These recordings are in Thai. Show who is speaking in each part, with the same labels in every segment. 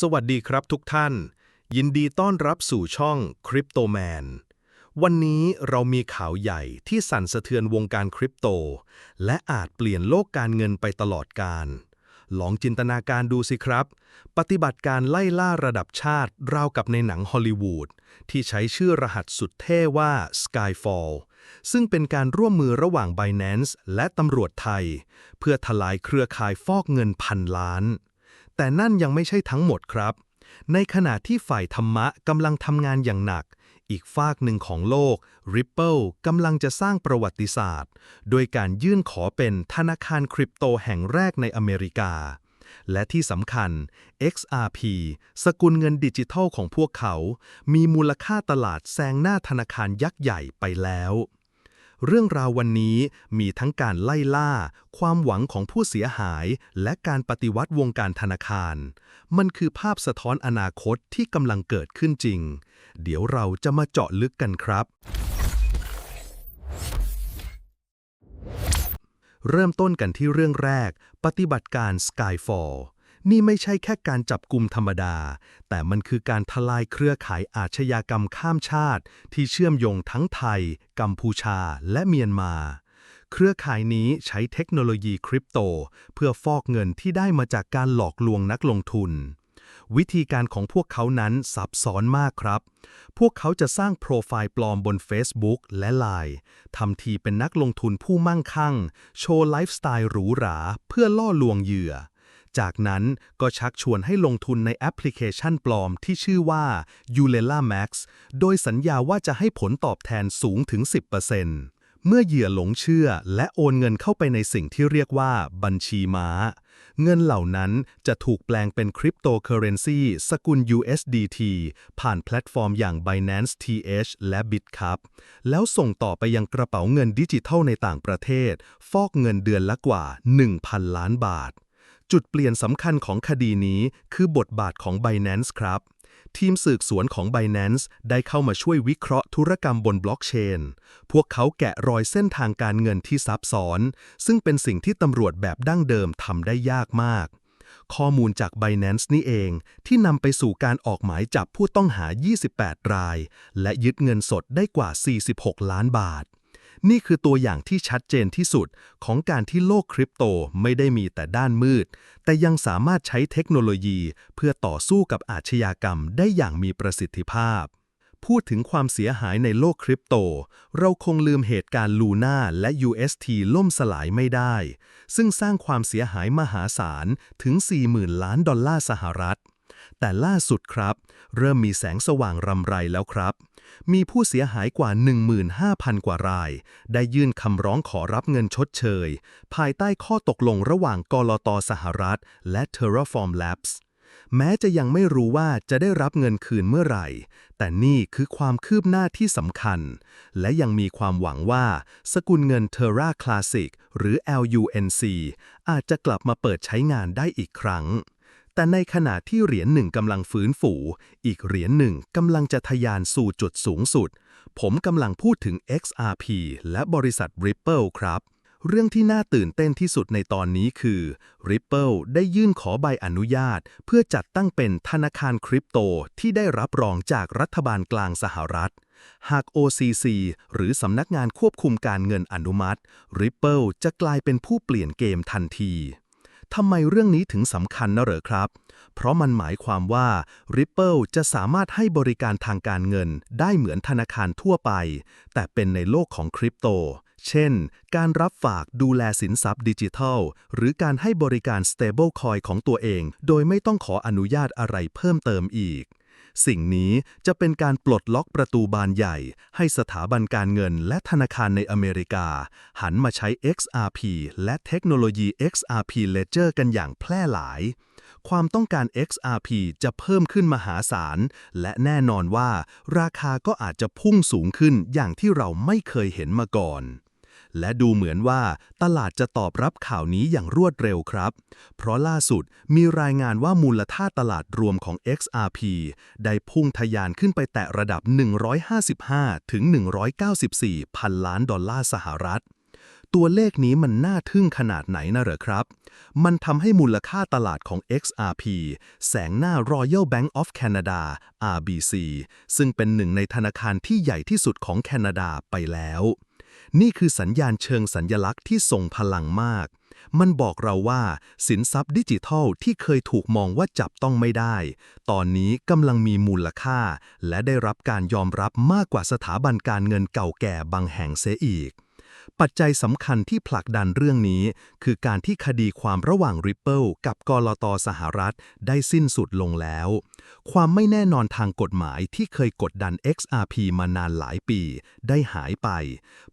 Speaker 1: สวัสดีครับทุกท่าน ยินดีต้อนรับสู่ช่อง Crypto Man วันนี้เรามีข่าวใหญ่ที่สั่นสะเทือนวงการคริปโต และอาจเปลี่ยนโลกการเงินไปตลอดกาลลองจินตนาการดูสิครับ ปฏิบัติการไล่ล่าระดับชาติ ราวกับในหนังฮอลลีวูดที่ใช้ชื่อรหัสสุดเท่ว่า Skyfall ซึ่งเป็นการร่วมมือระหว่าง Binance และตำรวจไทย เพื่อทลายเครือข่ายฟอกเงินพันล้าน แต่นั่นยังไม่ใช่ทั้งหมดครับ ในขณะที่ฝ่ายธรรมะกำลังทำงานอย่างหนัก อีกฝากหนึ่งของโลก Ripple กำลังจะสร้างประวัติศาสตร์ โดยการยื่นขอเป็นธนาคารคริปโตแห่งแรกในอเมริกา และที่สำคัญ XRP สกุลเงินดิจิทัลของพวกเขา มีมูลค่าตลาดแซงหน้าธนาคารยักษ์ใหญ่ไปแล้ว เรื่องราววันนี้มีทั้งการไล่ล่า ความหวังของผู้เสียหาย และการปฏิวัติวงการธนาคาร มันคือภาพสะท้อนอนาคตที่กำลังเกิดขึ้นจริง เดี๋ยวเราจะมาเจาะลึกกันครับ เริ่มต้นกันที่เรื่องแรก ปฏิบัติการ Skyfall นี่ไม่ใช่แค่การจับกลุ่มธรรมดา แต่มันคือการทลายเครือข่ายอาชญากรรมข้ามชาติ ที่เชื่อมโยงทั้งไทย กัมพูชา และเมียนมา เครือข่ายนี้ใช้เทคโนโลยีคริปโต เพื่อฟอกเงินที่ได้มาจากการหลอกลวงนักลงทุน วิธีการของพวกเขานั้นซับซ้อนมากครับ พวกเขาจะสร้างโปรไฟล์ปลอมบน Facebook และ Line ทำทีเป็นนักลงทุนผู้มั่งคั่ง โชว์ไลฟ์สไตล์หรูหรา เพื่อล่อลวงเหยื่อ จากนั้นก็ชักชวนให้ลงทุนในแอปพลิเคชันปลอมที่ชื่อว่า u l e l a Max โดยสัญญาว่าจะให้ผลตอบแทนสูงถึง 10%เมื่อเหยื่อหลงเชื่อและโอนเงินเข้าไปในสิ่งที่เรียกว่าบัญชีม้า เงินเหล่านั้นจะถูกแปลงเป็นคริปโตเคอเรนซีสกุล USDT ผ่านแพลตฟอร์มอย่าง Binance TH และ BitCup แล้วส่งต่อไปยังกระเป๋าเงินดิจิทัลในต่างประเทศ ฟอกเงินเดือนละกว่า 1,000 ล้านบาท จุดเปลี่ยนสำคัญของคดีนี้คือบทบาทของ Binance ครับ ทีมสืบสวนของ Binance ได้เข้ามาช่วยวิเคราะห์ธุรกรรมบนบล็อกเชน พวกเขาแกะรอยเส้นทางการเงินที่ซับซ้อน ซึ่งเป็นสิ่งที่ตำรวจแบบดั้งเดิมทำได้ยากมาก ข้อมูลจาก Binance นี่เอง ที่นำไปสู่การออกหมายจับผู้ต้องหา 28 ราย และยึดเงินสดได้กว่า 46 ล้านบาท นี่คือตัวอย่างที่ชัดเจนที่สุดของการที่โลกคริปโตไม่ได้มีแต่ด้านมืด แต่ยังสามารถใช้เทคโนโลยี เพื่อต่อสู้กับอาชญากรรมได้อย่างมีประสิทธิภาพ พูดถึงความเสียหายในโลกคริปโต เราคงลืมเหตุการณ์ลูน่าและ UST ล่มสลายไม่ได้ ซึ่งสร้างความเสียหายมหาศาลถึง 40,000 ล้านดอลลาร์สหรัฐแต่ล่าสุดครับ เริ่มมีแสงสว่างรำไรแล้วครับ มีผู้เสียหายกว่า 15,000 กว่าราย ได้ยื่นคำร้องขอรับเงินชดเชย ภายใต้ข้อตกลงระหว่างกลตสหรัฐ และ Terraform Labs แม้จะยังไม่รู้ว่าจะได้รับเงินคืนเมื่อไหร่ แต่นี่คือความคืบหน้าที่สำคัญ และยังมีความหวังว่า สกุลเงิน Terra Classic หรือ LUNC อาจจะกลับมาเปิดใช้งานได้อีกครั้ง แต่ในขณะที่เหรียญหนึ่งกำลังฟื้นฟู อีกเหรียญหนึ่งกำลังจะทะยานสู่จุดสูงสุด ผมกำลังพูดถึง XRP และบริษัท Ripple ครับ เรื่องที่น่าตื่นเต้นที่สุดในตอนนี้คือ Ripple ได้ยื่นขอใบอนุญาต เพื่อจัดตั้งเป็นธนาคารคริปโตที่ได้รับรองจากรัฐบาลกลางสหรัฐหาก OCC หรือสำนักงานควบคุมการเงินอนุมัติ Ripple จะกลายเป็นผู้เปลี่ยนเกมทันที ทำไมเรื่องนี้ถึงสำคัญนะเหรอครับ เพราะมันหมายความว่า Ripple จะสามารถให้บริการทางการเงินได้เหมือนธนาคารทั่วไป แต่เป็นในโลกของคริปโต เช่น การรับฝากดูแลสินทรัพย์ดิจิทัล หรือการให้บริการ stablecoin ของตัวเอง โดยไม่ต้องขออนุญาตอะไรเพิ่มเติมอีก สิ่งนี้จะเป็นการปลดล็อกประตูบานใหญ่ ให้สถาบันการเงินและธนาคารในอเมริกา หันมาใช้ XRP และเทคโนโลยี XRP Ledger กันอย่างแพร่หลาย ความต้องการ XRP จะเพิ่มขึ้นมหาศาล และแน่นอนว่า ราคาก็อาจจะพุ่งสูงขึ้นอย่างที่เราไม่เคยเห็นมาก่อน และดูเหมือนว่าตลาดจะตอบรับข่าวนี้อย่างรวดเร็วครับ เพราะล่าสุดมีรายงานว่ามูลค่าตลาดรวมของ XRP ได้พุ่งทะยานขึ้นไปแตะระดับ 155 ถึง 194 พันล้านดอลลาร์สหรัฐตัวเลขนี้มันน่าทึ่งขนาดไหนนะเหรอครับ มันทำให้มูลค่าตลาดของ XRP แสงหน้า Royal Bank of Canada RBC ซึ่งเป็นหนึ่งในธนาคารที่ใหญ่ที่สุดของแคนาดาไปแล้ว นี่คือสัญญาณเชิงสัญญลักษณ์ที่ทรงพลังมาก มันบอกเราว่าสินทรัพย์ดิจิทัลที่เคยถูกมองว่าจับต้องไม่ได้ ตอนนี้กำลังมีมูลค่า และได้รับการยอมรับมากกว่าสถาบันการเงินเก่าแก่บางแห่งเสียอีก ปัจจัยสำคัญที่ผลักดันเรื่องนี้ คือการที่คดีความระหว่าง Ripple กับกลตสหรัฐได้สิ้นสุดลงแล้ว ความไม่แน่นอนทางกฎหมายที่เคยกดดัน XRP มานานหลายปี ได้หายไป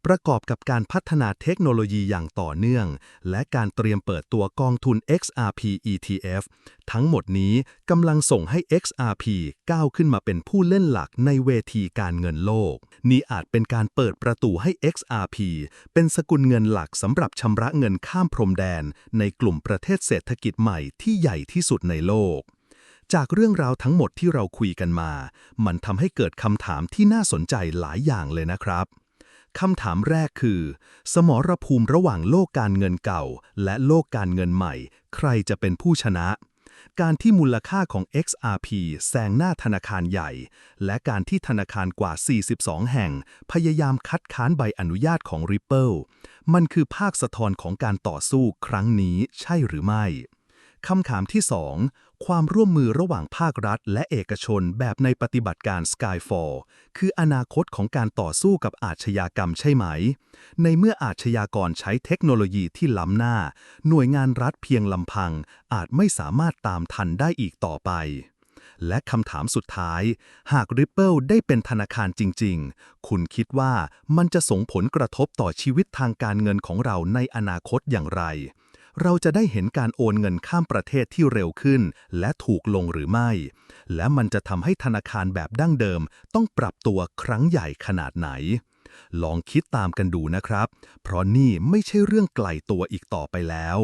Speaker 1: ประกอบกับการพัฒนาเทคโนโลยีอย่างต่อเนื่อง และการเตรียมเปิดตัวกองทุน XRP ETF ทั้งหมดนี้กำลังส่งให้ XRP ก้าวขึ้นมาเป็นผู้เล่นหลักในเวทีการเงินโลก นี่อาจเป็นการเปิดประตูให้ XRP เป็นสกุลเงินหลักสำหรับชำระเงินข้ามพรมแดน ในกลุ่มประเทศเศรษฐกิจใหม่ที่ใหญ่ที่สุดในโลก จากเรื่องราวทั้งหมดที่เราคุยกันมา มันทำให้เกิดคำถามที่น่าสนใจหลายอย่างเลยนะครับคำถามแรกคือ สมรภูมิระหว่างโลกการเงินเก่า และโลกการเงินใหม่ ใครจะเป็นผู้ชนะ การที่มูลค่าของ XRP แซงหน้าธนาคารใหญ่ และการที่ธนาคารกว่า 42 แห่ง พยายามคัดค้านใบอนุญาตของ Ripple มันคือภาคสะท้อนของการต่อสู้ครั้งนี้ใช่หรือไม่ คำถามที่ 2 ความร่วมมือระหว่างภาครัฐ และเอกชนแบบในปฏิบัติการ Skyfall คืออนาคตของการต่อสู้กับอาชญากรรมใช่ไหม ในเมื่ออาชญากรใช้เทคโนโลยีที่ล้ำหน้า หน่วยงานรัฐเพียงลำพัง อาจไม่สามารถตามทันได้อีกต่อไปและคำถามสุดท้าย หาก Ripple ได้เป็นธนาคารจริง ๆ คุณคิดว่ามันจะส่งผลกระทบต่อชีวิตทางการเงินของเราในอนาคตอย่างไร เราจะได้เห็นการโอนเงินข้ามประเทศที่เร็วขึ้น และถูกลงหรือไม่ และมันจะทำให้ธนาคารแบบดั้งเดิม ต้องปรับตัวครั้งใหญ่ขนาดไหน ลองคิดตามกันดูนะครับ เพราะนี่ไม่ใช่เรื่องไกลตัวอีกต่อไปแล้ว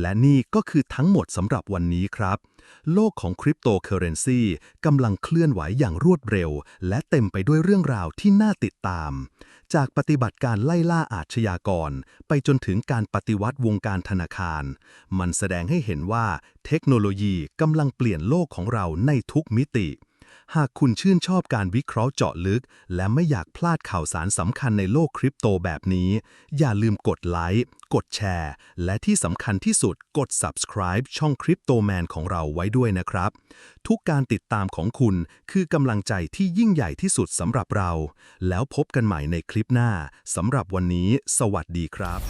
Speaker 1: และนี่ก็คือทั้งหมดสำหรับวันนี้ครับ โลกของคริปโตเคอเรนซีกำลังเคลื่อนไหวอย่างรวดเร็ว และเต็มไปด้วยเรื่องราวที่น่าติดตาม จากปฏิบัติการไล่ล่าอาชญากร ไปจนถึงการปฏิวัติวงการธนาคาร มันแสดงให้เห็นว่าเทคโนโลยีกำลังเปลี่ยนโลกของเราในทุกมิติ หากคุณชื่นชอบการวิเคราะห์เจาะลึก และไม่อยากพลาดข่าวสารสำคัญในโลกคริปโตแบบนี้ อย่าลืมกดไลค์ กดแชร์ และที่สำคัญที่สุดกด subscribe ช่อง Crypto Man ของเราไว้ด้วยนะครับ ทุกการติดตามของคุณคือกำลังใจที่ยิ่งใหญ่ที่สุดสำหรับเรา แล้วพบกันใหม่ในคลิปหน้าสำหรับวันนี้ สวัสดีครับ